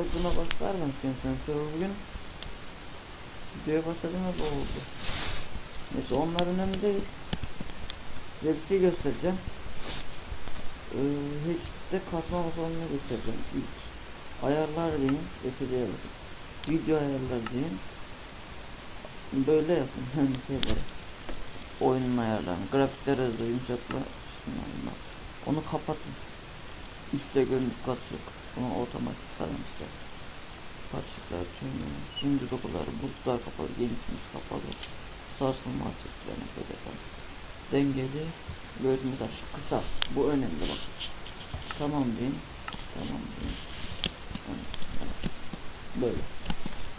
tadına bakar mısın sen sonra bugün? Videoya başladığında bu oldu. Neyse onlar önemli değil. Size bir şey göstereceğim. Ee, hiç de kasma basalını göstereceğim. İlk ayarlar diyeyim. Esireye basın. Video ayarlar diyeyim. Böyle yapın. Yani şeyleri. Oyunun ayarlarını. Grafikleri hızlı bunlar. Onu kapatın. Üstte görüntü kat yok. Bunu otomatik falan işte. Parçacıklar şimdi dokuları bulutlar kapalı, genişmiş kapalı. Sarsılma açıklarını böyle falan. Dengeli gözümüz açık kısa. Bu önemli bak. Tamam diyeyim. Tamam diyeyim. Evet, evet. Böyle.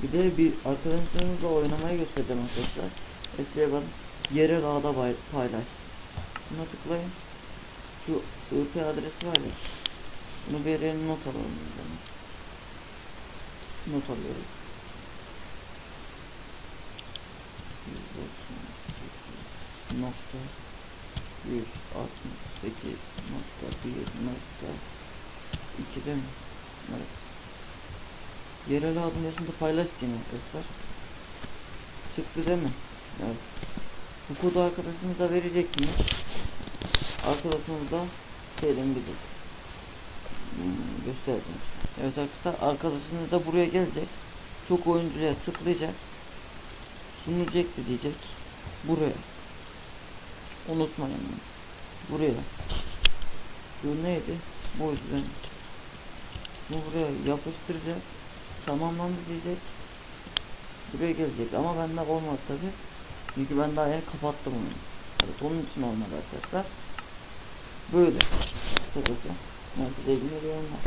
Bir de bir arkadaşlarınızla oynamayı göstereceğim arkadaşlar. Eskiye ben yere dağda bay- paylaş. Buna tıklayın. Şu IP adresi var ya. Bunu bir yere not alalım. Not alıyoruz. 198 nokta 168 nokta 1 nokta 2 değil mi? Evet. Yerel adresinde paylaş diyeyim arkadaşlar. Çıktı değil mi? Evet. Bu kodu arkadaşınıza vereceksiniz. Arkadaşınız da şeyden gidecek. Gösterdim. Evet arkadaşlar arkadaşınız da buraya gelecek. Çok oyuncuya tıklayacak. Sunucu ekle diyecek. Buraya. Unutmayın. bunu. Buraya. Şu neydi? Bu yüzden. Bu buraya yapıştıracak. Tamamlandı diyecek. Buraya gelecek ama bende olmadı tabi. Çünkü ben daha yeni kapattım onu. Evet onun için olmadı arkadaşlar. Böyle. Herkese iyi günler.